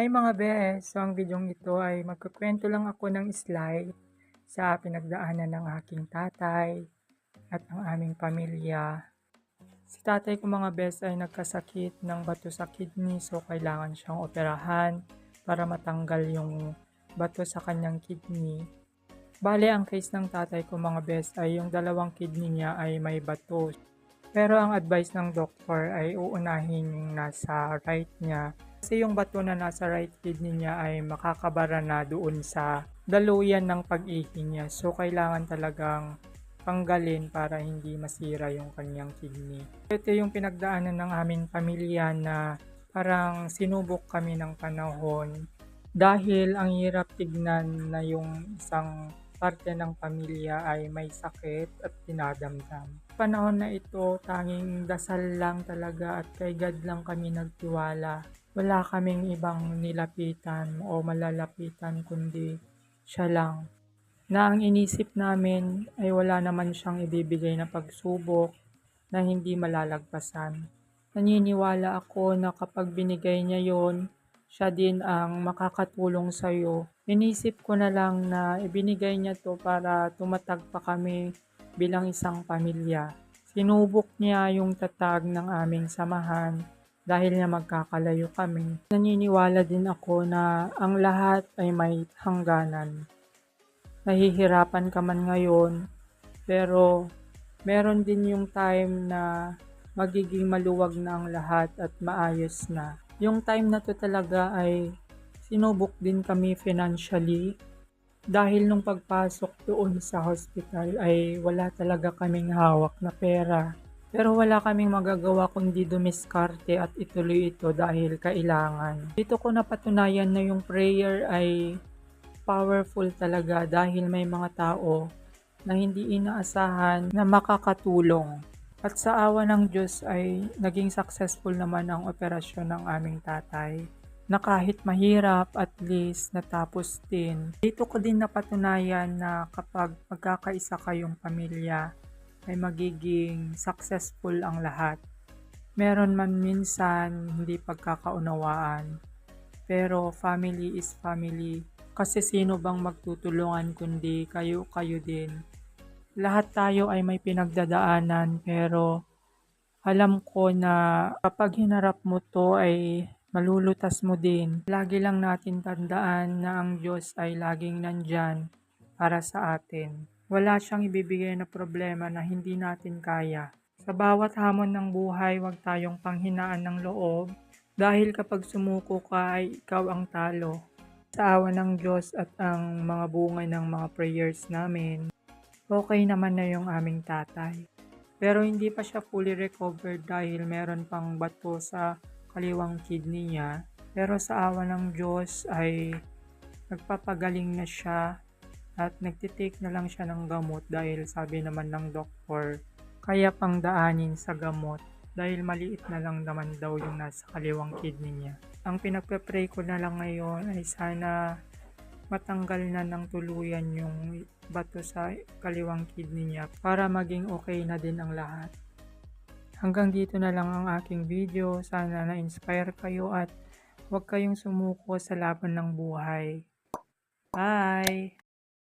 Hi mga bes! So ang videong ito ay magkukwento lang ako ng slide sa pinagdaanan ng aking tatay at ang aming pamilya. Si tatay ko mga bes ay nagkasakit ng bato sa kidney so kailangan siyang operahan para matanggal yung bato sa kanyang kidney. Bale ang case ng tatay ko mga bes ay yung dalawang kidney niya ay may bato. Pero ang advice ng doktor ay uunahin yung nasa right niya kasi yung bato na nasa right kidney niya ay makakabara na doon sa daluyan ng pag-ihi niya. So, kailangan talagang tanggalin para hindi masira yung kanyang kidney. Ito yung pinagdaanan ng aming pamilya na parang sinubok kami ng panahon dahil ang hirap tignan na yung isang parte ng pamilya ay may sakit at dinadamdam. Panahon na ito, tanging dasal lang talaga at kay God lang kami nagtiwala wala kaming ibang nilapitan o malalapitan kundi siya lang. Na ang inisip namin ay wala naman siyang ibibigay na pagsubok na hindi malalagpasan. Naniniwala ako na kapag binigay niya yon, siya din ang makakatulong sa iyo. Inisip ko na lang na ibinigay niya to para tumatag pa kami bilang isang pamilya. Sinubok niya yung tatag ng aming samahan dahil nga magkakalayo kami. Naniniwala din ako na ang lahat ay may hangganan. Nahihirapan ka man ngayon, pero meron din yung time na magiging maluwag na ang lahat at maayos na. Yung time na to talaga ay sinubok din kami financially dahil nung pagpasok doon sa hospital ay wala talaga kaming hawak na pera. Pero wala kaming magagawa kundi dumiskarte at ituloy ito dahil kailangan. Dito ko napatunayan na yung prayer ay powerful talaga dahil may mga tao na hindi inaasahan na makakatulong. At sa awa ng Diyos ay naging successful naman ang operasyon ng aming tatay na kahit mahirap at least natapos din. Dito ko din napatunayan na kapag magkakaisa kayong pamilya, ay magiging successful ang lahat. Meron man minsan hindi pagkakaunawaan, pero family is family. Kasi sino bang magtutulungan kundi kayo-kayo din. Lahat tayo ay may pinagdadaanan pero alam ko na kapag hinarap mo to ay malulutas mo din. Lagi lang natin tandaan na ang Diyos ay laging nandyan para sa atin. Wala siyang ibibigay na problema na hindi natin kaya. Sa bawat hamon ng buhay, huwag tayong panghinaan ng loob dahil kapag sumuko ka ay ikaw ang talo. Sa awa ng Diyos at ang mga bungay ng mga prayers namin, okay naman na yung aming tatay. Pero hindi pa siya fully recovered dahil meron pang bato sa kaliwang kidney niya. Pero sa awa ng Diyos ay nagpapagaling na siya at nagtitake na lang siya ng gamot dahil sabi naman ng doktor, kaya pang daanin sa gamot dahil maliit na lang naman daw yung nasa kaliwang kidney niya. Ang pinagpe-pray ko na lang ngayon ay sana matanggal na ng tuluyan yung bato sa kaliwang kidney niya para maging okay na din ang lahat. Hanggang dito na lang ang aking video. Sana na-inspire kayo at huwag kayong sumuko sa laban ng buhay. Bye!